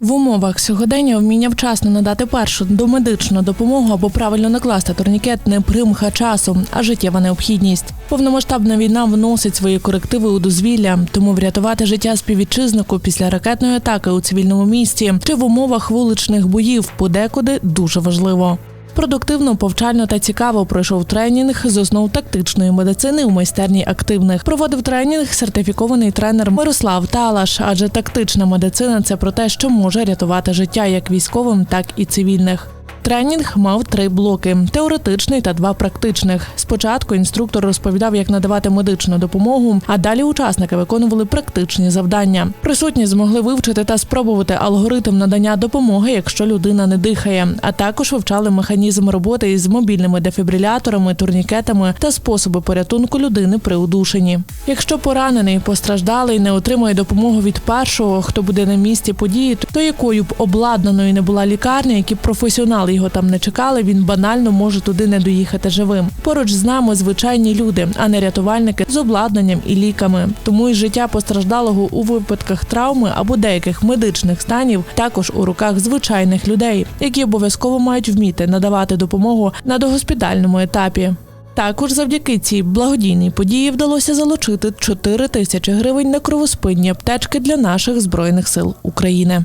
В умовах сьогодення вміння вчасно надати першу домедичну допомогу або правильно накласти турнікет не примха часу, а життєва необхідність. Повномасштабна війна вносить свої корективи у дозвілля, тому врятувати життя співвітчизнику після ракетної атаки у цивільному місті чи в умовах вуличних боїв подекуди дуже важливо. Продуктивно, повчально та цікаво пройшов тренінг з основ тактичної медицини у майстерні активних. Проводив тренінг сертифікований тренер Мирослав Талаш, адже тактична медицина це про те, що може рятувати життя як військовим, так і цивільних. Тренінг мав три блоки: теоретичний та два практичних. Спочатку інструктор розповідав, як надавати медичну допомогу, а далі учасники виконували практичні завдання. Присутні змогли вивчити та спробувати алгоритм надання допомоги, якщо людина не дихає, а також вивчали механізм роботи із мобільними дефібриляторами, турнікетами та способи порятунку людини при удушенні. Якщо поранений постраждалий не отримує допомогу від першого, хто буде на місці події, то якою б обладнаною не була лікарня, які б професіонали його там не чекали, він банально може туди не доїхати живим. Поруч з нами звичайні люди, а не рятувальники з обладнанням і ліками. Тому і життя постраждалого у випадках травми або деяких медичних станів також у руках звичайних людей, які обов'язково мають вміти надавати допомогу на догоспітальному етапі. Також завдяки цій благодійній події вдалося залучити 4 тисячі гривень на кровоспинні аптечки для наших збройних сил України.